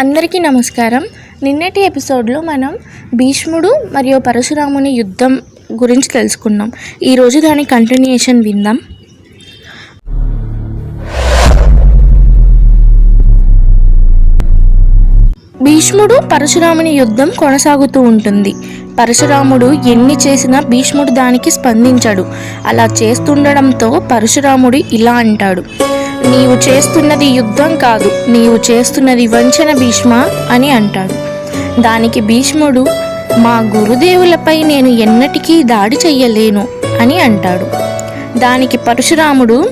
అందరికీ నమస్కారం. నిన్నటి ఎపిసోడ్లో మనం భీష్ముడు మరియు పరశురాముని యుద్ధం గురించి తెలుసుకున్నాం. ఈరోజు దాని కంటిన్యూషన్ విందాం. భీష్ముడు పరశురాముని యుద్ధం కొనసాగుతూ ఉంటుంది. పరశురాముడు ఎన్ని చేసినా భీష్ముడు దానికి స్పందించడు. అలా చేస్తుండడంతో పరశురాముడు ఇలా అంటాడు. నీవు చేస్తున్నది యుద్ధం కాదు నీవు చేస్తున్నది వంచన భీష్మ అని అంటాడు. దానికి భీష్ముడు మా గురుదేవులపై నేను ఎన్నటికీ దాడి చెయ్యలేను అని అంటాడు. దానికి పరశురాముడు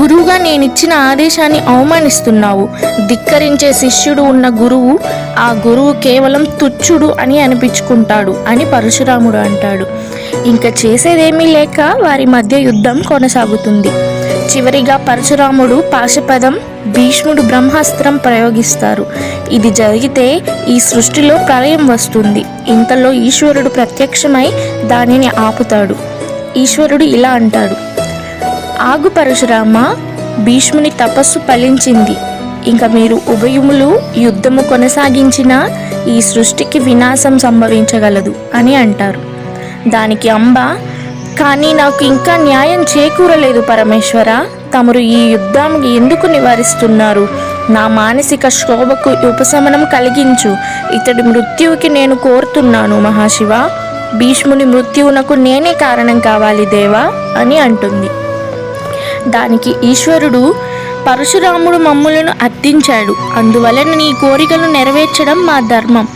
గురువుగా నేనిచ్చిన ఆదేశాన్ని అవమానిస్తున్నావు. ధిక్కరించే శిష్యుడు ఉన్న గురువు ఆ గురువు కేవలం తుచ్చుడు అని అనిపించుకుంటాడు అని పరశురాముడు అంటాడు. ఇంకా చేసేదేమీ లేక వారి మధ్య యుద్ధం కొనసాగుతుంది. చివరిగా పరశురాముడు పాశపదం భీష్ముడు బ్రహ్మాస్త్రం ప్రయోగిస్తారు. ఇది జరిగితే ఈ సృష్టిలో ప్రళయం వస్తుంది. ఇంతలో ఈశ్వరుడు ప్రత్యక్షమై దానిని ఆపుతాడు. ఈశ్వరుడు ఇలా అంటాడు. ఆగు పరశురామ భీష్ముని తపస్సు ఫలించింది. ఇంకా మీరు ఉభయములు యుద్ధము కొనసాగించిన ఈ సృష్టికి వినాశం సంభవించగలదు అని అంటారు. దానికి అంబ కానీ నాకు ఇంకా న్యాయం చేకూరలేదు పరమేశ్వర. తమరు ఈ యుద్ధాన్ని ఎందుకు నివారిస్తున్నారు? నా మానసిక శోభకు ఉపశమనం కలిగించు. ఇతడి మృత్యువుకి నేను కోరుతున్నాను మహాశివ. భీష్ముని మృత్యువునకు నేనే కారణం కావాలి దేవా అని అంటుంది. దానికి ఈశ్వరుడు పరశురాముడు మమ్ములను అర్థించాడు. అందువలన నీ కోరికను నెరవేర్చడం మా ధర్మం.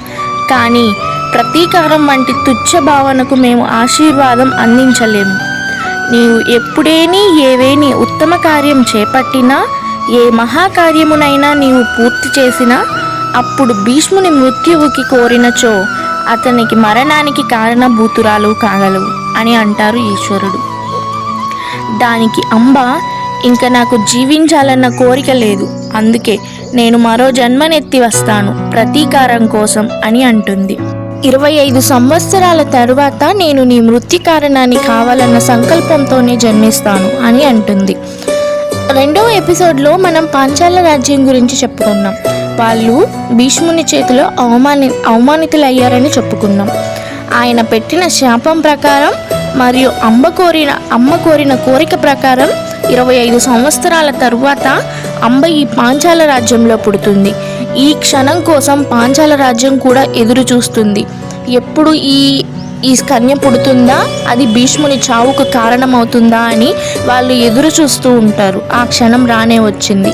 కానీ ప్రతీకారం వంటి తుచ్చ భావనకు మేము ఆశీర్వాదం అందించలేము. నీవు ఎప్పుడేని ఏవేని ఉత్తమ కార్యం చేపట్టినా ఏ మహాకార్యమునైనా నీవు పూర్తి చేసినా అప్పుడు భీష్ముని మృత్యువుకి కోరినచో అతనికి మరణానికి కారణభూతురాలు కాగలవు అని అంటారు ఈశ్వరుడు. దానికి అంబ ఇంకా నాకు జీవించాలన్న కోరిక లేదు. అందుకే నేను మరో జన్మనెత్తి వస్తాను ప్రతీకారం కోసం అని అంటుంది. ఇరవై ఐదు సంవత్సరాల తరువాత నేను నీ మృత్యు కారణాన్ని కావాలన్న సంకల్పంతోనే జన్మిస్తాను అని అంటుంది. రెండవ ఎపిసోడ్లో మనం పాంచాల రాజ్యం గురించి చెప్పుకున్నాం. వాళ్ళు భీష్ముని చేతిలో అవమాని అవమానితులయ్యారని చెప్పుకున్నాం. ఆయన పెట్టిన శాపం ప్రకారం మరియు అమ్మ కోరిన అమ్మ కోరిన కోరిక ప్రకారం ఇరవై ఐదు సంవత్సరాల తరువాత అంబ ఈ పాంచాల రాజ్యంలో పుడుతుంది. ఈ క్షణం కోసం పాంచాల రాజ్యం కూడా ఎదురు చూస్తుంది. ఎప్పుడు ఈ ఈ కన్య పుడుతుందా? అది భీష్ముని చావుకు కారణమవుతుందా అని వాళ్ళు ఎదురు చూస్తూ ఉంటారు. ఆ క్షణం రానే వచ్చింది.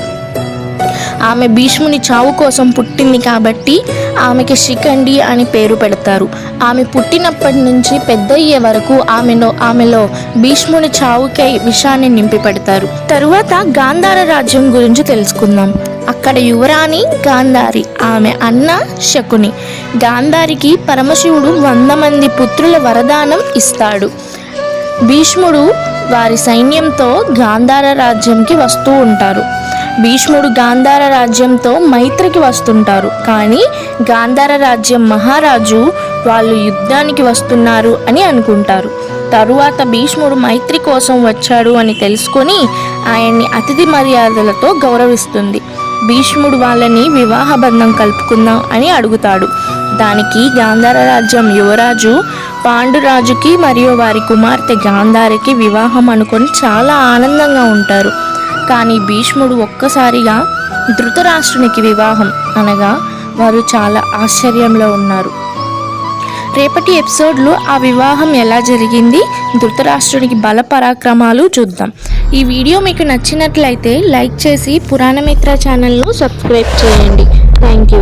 ఆమె భీష్ముని చావు కోసం పుట్టింది కాబట్టి ఆమెకి శిఖండి అని పేరు పెడతారు. ఆమె పుట్టినప్పటి నుంచి పెద్దయ్యే వరకు ఆమెలో ఆమెలో భీష్ముని చావుకై విషాన్ని నింపి పెడతారు. తరువాత గాంధార రాజ్యం గురించి తెలుసుకుందాం. అక్కడ యువరాణి గాంధారి ఆమె అన్న శకుని. గాంధారికి పరమశివుడు వంద మంది పుత్రుల వరదానం ఇస్తాడు. భీష్ముడు వారి సైన్యంతో గాంధార రాజ్యంకి వస్తూ ఉంటారు. భీష్ముడు గాంధార రాజ్యంతో మైత్రికి వస్తుంటారు. కానీ గాంధార రాజ్యం మహారాజు వాళ్ళు యుద్ధానికి వస్తున్నారు అని అనుకుంటారు. తరువాత భీష్ముడు మైత్రి కోసం వచ్చాడు అని తెలుసుకొని ఆయన్ని అతిథి మర్యాదలతో గౌరవిస్తుంది. భీష్ముడు వాళ్ళని వివాహ బంధం కలుపుకుందాం అని అడుగుతాడు. దానికి గాంధార రాజ్యం యువరాజు పాండురాజుకి మరియు వారి కుమార్తె గాంధారికి వివాహం అనుకొని చాలా ఆనందంగా ఉంటారు. కానీ భీష్ముడు ఒక్కసారిగా ధృతరాష్ట్రునికి వివాహం అనగా వారు చాలా ఆశ్చర్యంలో ఉన్నారు. రేపటి ఎపిసోడ్లో ఆ వివాహం ఎలా జరిగింది? ధృతరాష్ట్రునికి బల పరాక్రమాలు చూద్దాం. ఈ వీడియో మీకు నచ్చినట్లయితే లైక్ చేసి పురాణమిత్ర ఛానల్ను సబ్స్క్రైబ్ చేయండి. Thank you.